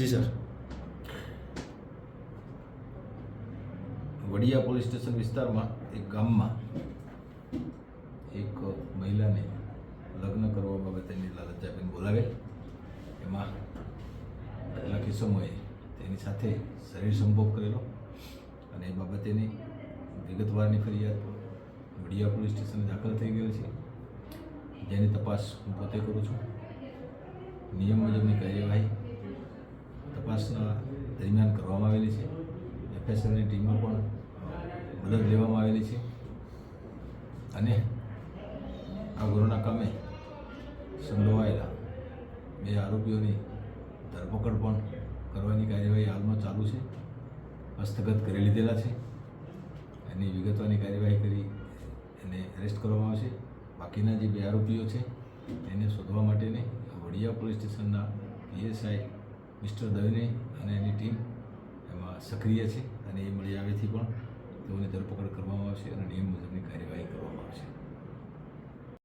જી, sir. Vadia police station વિસ્તારમાં એક ગામમાં એક મહિલાને લગ્ન કરવા બાબતેની લાલચ આપીને બોલાવેલ. એમાં કેટલાક કિસ્સોમાં તેની સાથે શરીર સંભોગ કરેલો અને એ બાબતેની વિગતવારની ફરિયાદ વડિયા પોલીસ સ્ટેશને દાખલ થઈ ગયેલ છે. જેની તપાસ હું પોતે કરું છું. નિયમ મુજબની કાર્યવાહી આવેલી છે. એફએસએલની ટીમમાં પણ મદદ લેવામાં આવેલી છે. અને આ ગુરુના કામે સંડોવાયેલા બે આરોપીઓની ધરપકડ પણ કરવાની કાર્યવાહી હાલમાં ચાલુ છે. હસ્તગત કરી લીધેલા છે. એની વિગતવાની કાર્યવાહી કરી એને એરેસ્ટ કરવામાં આવશે. બાકીના જે બે આરોપીઓ છે, એને શોધવા માટેની વડિયા પોલીસ સ્ટેશનના પીએસઆઈ મિસ્ટર દવીને અને એની ટીમ સક્રિય છે અને એ મળી આવેથી પણ તેઓની ધરપકડ કરવામાં આવશે અને નિયમ મુજબની કાર્યવાહી